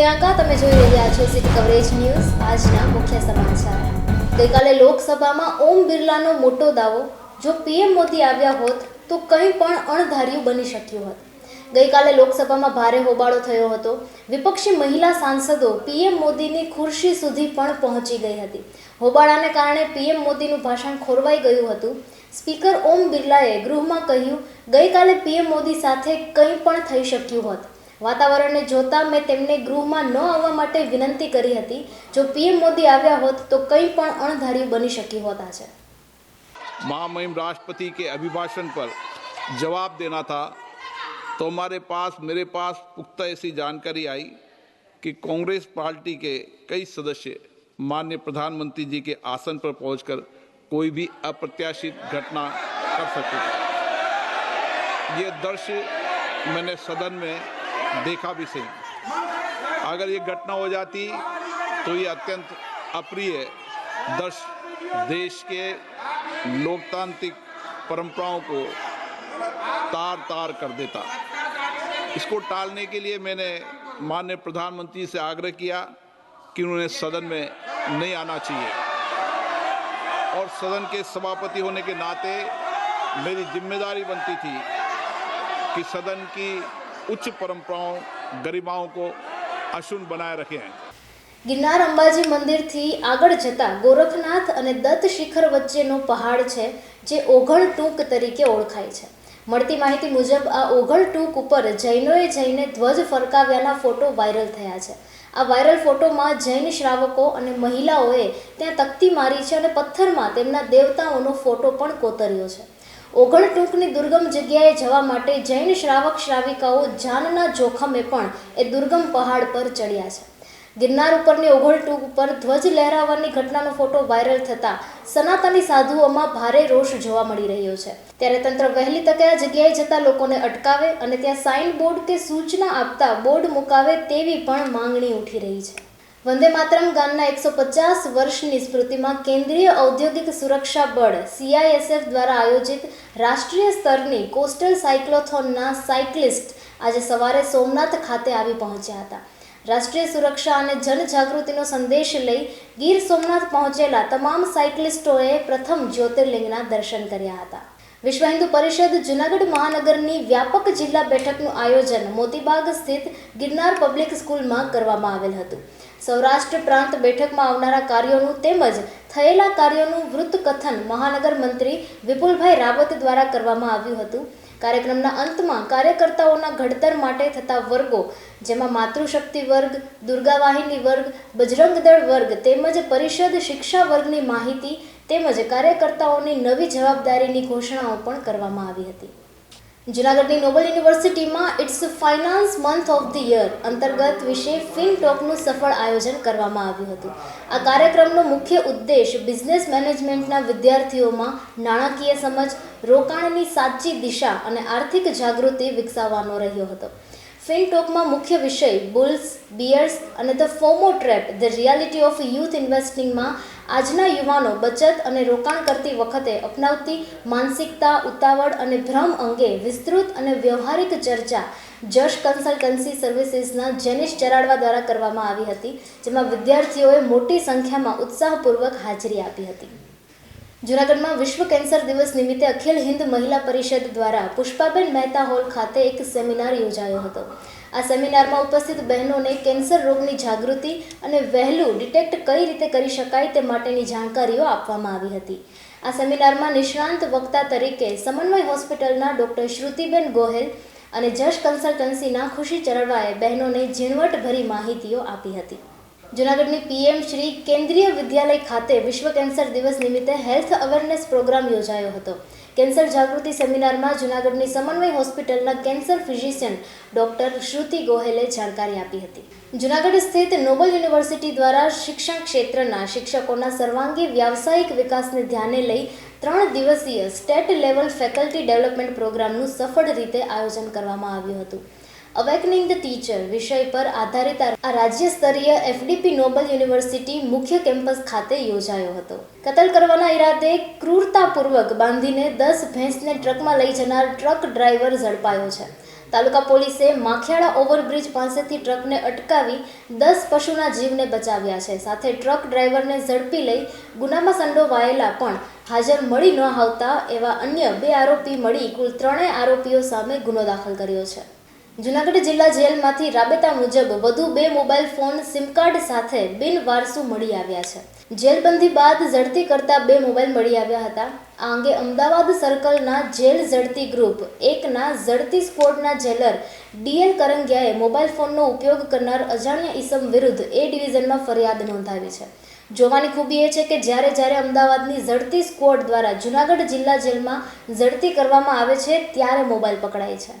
પ્રિયંકા, તમે જોઈ રહ્યા છો સિટી કવરેજ ન્યૂઝ આજના મુખ્ય સમાચાર. ગઈકાલે લોકસભામાં ઓમ બિરલાનો મોટો દાવો, જો પીએમ મોદી આવ્યા હોત, તો કંઈ પણ અણધાર્યું બની શક્યું હોત. ગઈકાલે લોકસભામાં ભારે હોબાળો થયો હતો. વિપક્ષી મહિલા સાંસદો પીએમ મોદીની ખુરશી સુધી પણ પહોંચી ગઈ હતી. હોબાળાને કારણે પીએમ મોદીનું ભાષણ ખોરવાઈ ગયું હતું. સ્પીકર ઓમ બિરલાએ ગૃહમાં કહ્યું, ગઈકાલે પીએમ મોદી સાથે કંઈ પણ થઈ શક્યું હોત. વાતાવરણને જોતા મેં તેમને ગૃહમાં ન આવવા માટે વિનંતી કરી હતી જો પીએમ મોદી આવ્યા હોત તો કંઈ પણ અણધાર્યું બની શક્યું હોત આજે महामहिम राष्ट्रपति के अभिभाषण पर जवाब देना था तो हमारे पास मेरे पास पुख्ता ऐसी जानकारी आई कि कांग्रेस पार्टी के कई सदस्य माननीय प्रधानमंत्री जी के आसन पर पहुंचकर कोई भी अप्रत्याशित घटना कर सकते थे ये दृश्य मैंने सदन में देखा भी सही। अगर ये घटना हो जाती तो ये अत्यंत अप्रिय दृश्य देश के लोकतांत्रिक परंपराओं को तार तार कर देता। इसको टालने के लिए मैंने माननीय प्रधानमंत्री से आग्रह किया कि उन्होंने सदन में नहीं आना चाहिए। और सदन के सभापति होने के नाते मेरी ज़िम्मेदारी बनती थी कि सदन की उच्च परंपराओं गरिमाओं को अशुन बनाए रखें ગિરનાર અંબાજી મંદિરથી આગળ જતા ગોરખનાથ અને દત્ત શિખર વચ્ચેનો પહાડ છે જે ઓઘણ ટૂંક તરીકે ઓળખાય છે મળતી માહિતી મુજબ આ ઓઘણ ટૂંક ઉપર જૈનોએ જઈને ધ્વજ ફરકાવ્યાના ફોટો વાયરલ થયા છે આ વાયરલ ફોટોમાં જૈન શ્રાવકો અને મહિલાઓએ ત્યાં તકતી મારી છે અને પથ્થરમાં તેમના દેવતાઓનો ફોટો પણ કોતર્યો છે ઓગણ ટૂંકની દુર્ગમ જગ્યાએ જવા માટે જૈન શ્રાવક શ્રાવિકાઓ જાનના જોખમે પણ એ દુર્ગમ પહાડ પર ચડ્યા છે. ગિરનાર ઉપરની ઓઘડ ટૂંક ઉપર ધ્વજ લહેરાવવાની ઘટનાનો ફોટો વાયરલ થતા સનાતની સાધુઓમાં ભારે રોષ જોવા મળી રહ્યો છે. ત્યારે તંત્ર વહેલી તકે આ જગ્યાએ જતા લોકોને અટકાવે અને ત્યાં સાઇન બોર્ડ કે સૂચના આપતા બોર્ડ મુકાવે તેવી પણ માંગણી ઉઠી રહી છે. વંદે માતરમ ગાનના એકસો પચાસ વર્ષની સ્મૃતિમાં કેન્દ્રીય ઔદ્યોગિક સુરક્ષા બળ સીઆઈએસએફ દ્વારા આયોજિત રાષ્ટ્રીય સ્તરની કોસ્ટલ સાયક્લોથોનના સાયકલિસ્ટ આજે સવારે સોમનાથ ખાતે આવી પહોંચ્યા હતા. રાષ્ટ્રીય સુરક્ષા અને જનજાગૃતિનો સંદેશ લઈ ગીર સોમનાથ પહોંચેલા તમામ સાયકલિસ્ટોએ પ્રથમ જ્યોતિર્લિંગના દર્શન કર્યા હતા. વિશ્વ હિન્દુ પરિષદ જૂનાગઢ મહાનગરની વ્યાપક જિલ્લા બેઠકનું આયોજન મોતીબાગ સ્થિત ગિરનાર પબ્લિક સ્કૂલમાં કરવામાં આવેલ હતું. સૌરાષ્ટ્ર પ્રાંત બેઠકમાં આવનારા કાર્યોનું તેમજ થયેલા કાર્યોનું વૃત્તકથન મહાનગર મંત્રી વિપુલભાઈ રાવત દ્વારા કરવામાં આવ્યું હતું. કાર્યક્રમના અંતમાં કાર્યકર્તાઓના ઘડતર માટે થતા વર્ગો, જેમાં માતૃશક્તિ વર્ગ, દુર્ગાવાહિની વર્ગ, બજરંગ દળ વર્ગ તેમજ પરિષદ શિક્ષા વર્ગની માહિતી તેમજ કાર્યકર્તાઓની નવી જવાબદારીની ઘોષણાઓ પણ કરવામાં આવી હતી. જૂનાગઢની નોબલ યુનિવર્સિટીમાં it's finance month of the year અંતર્ગત વિશે ફિનટોકનું સફળ આયોજન કરવામાં આવ્યું હતું. આ કાર્યક્રમનો મુખ્ય ઉદ્દેશ બિઝનેસ મેનેજમેન્ટના વિદ્યાર્થીઓમાં નાણાકીય સમજ, રોકાણની સાચી દિશા અને આર્થિક જાગૃતિ વિકસાવવાનો રહ્યો હતો. ફિનટોકમાં મુખ્ય વિષય બુલ્સ, બિયર્સ અને the FOMO trap, the reality of youth ઇન્વેસ્ટિંગમાં આજના યુવાનો બચત અને રોકાણ કરતી વખતે અપનાવતી માનસિકતા, ઉતાવળ અને ભ્રમ અંગે વિસ્તૃત અને વ્યવહારિક ચર્ચા જશ કન્સલ્ટન્સી સર્વિસીસના જેનિશ ચરાડવા દ્વારા કરવામાં આવી હતી, જેમાં વિદ્યાર્થીઓએ મોટી સંખ્યામાં ઉત્સાહપૂર્વક હાજરી આપી હતી. જૂનાગઢમાં વિશ્વ કેન્સર દિવસ નિમિત્તે અખિલ હિન્દ મહિલા પરિષદ દ્વારા પુષ્પાબેન મહેતા હોલ ખાતે એક સેમિનાર યોજાયો હતો. આ સેમિનારમાં ઉપસ્થિત બહેનોને કેન્સર રોગની જાગૃતિ અને વહેલું ડિટેક્ટ કઈ રીતે કરી શકાય તે માટેની જાણકારીઓ આપવામાં આવી હતી. આ સેમિનારમાં નિષ્ણાંત વક્તા તરીકે સમન્વય હોસ્પિટલના ડૉક્ટર શ્રુતિબેન ગોહેલ અને જશ કન્સલ્ટન્સીના ખુશી ચરળવાએ બહેનોને ઝીણવટભરી માહિતીઓ આપી હતી. જૂનાગઢની પીએમ શ્રી કેન્દ્રીય વિદ્યાલય ખાતે વિશ્વ કેન્સર દિવસ નિમિત્તે હેલ્થ અવેરનેસ પ્રોગ્રામ યોજાયો હતો. કેન્સર જાગૃતિ સેમિનારમાં જૂનાગઢની સમન્વય હોસ્પિટલના કેન્સર ફિઝિશિયન ડોક્ટર શ્રુતિ ગોહેલે જાણકારી આપી હતી. જૂનાગઢ સ્થિત નોબલ યુનિવર્સિટી દ્વારા શિક્ષણ ક્ષેત્રના શિક્ષકોના સર્વાંગી વ્યાવસાયિક વિકાસને ધ્યાને લઈ ત્રણ દિવસીય સ્ટેટ લેવલ ફેકલ્ટી ડેવલપમેન્ટ પ્રોગ્રામનું સફળ રીતે આયોજન કરવામાં આવ્યું હતું. અવેકનિંગ ધ ટીચર વિષય પર આધારિત આ રાજ્ય સ્તરીય એફડીપી નોબલ યુનિવર્સિટી મુખ્ય કેમ્પસ ખાતે યોજાયો હતો. કતલ કરવાના ઈરાદે ક્રૂરતાપૂર્વક બાંધીને દસ ભેંસને ટ્રકમાં લઈ જનાર ટ્રક ડ્રાઈવર ઝડપાયો છે. તાલુકા પોલીસે માખિયાળા ઓવરબ્રિજ પાસેથી ટ્રકને અટકાવી દસ પશુના જીવને બચાવ્યા છે. સાથે ટ્રક ડ્રાઈવરને ઝડપી લઈ ગુનામાં સંડોવાયેલા પણ હાજર મળી ન આવતા એવા અન્ય બે આરોપી મળી કુલ ત્રણેય આરોપીઓ સામે ગુનો દાખલ કર્યો છે. જુનાગઢ જિલ્લા જેલમાંથી રાબેતા મુજબ વધુ બે મોબાઈલ ફોન સિમ કાર્ડ સાથે બિનવારસુ મળી આવ્યા છે. જેલબંધી બાદ ઝડતી કરતા બે મોબાઈલ મળી આવ્યા હતા. આ અંગે અમદાવાદ સર્કલના જેલ ઝડતી ગ્રુપ, એકના ઝડતી સ્ક્વોડના જેલર ડીએલ કરંગિયાએ મોબાઈલ ફોનનો ઉપયોગ કરનાર અજાણ્યા ઈસમ વિરુદ્ધ એ ડિવિઝનમાં ફરિયાદ નોંધાવી છે. જોવાની ખૂબી એ છે કે જ્યારે જ્યારે અમદાવાદની ઝડતી સ્કોડ દ્વારા જુનાગઢ જિલ્લા જેલમાં ઝડતી કરવામાં આવે છે, ત્યારે મોબાઈલ પકડાય છે.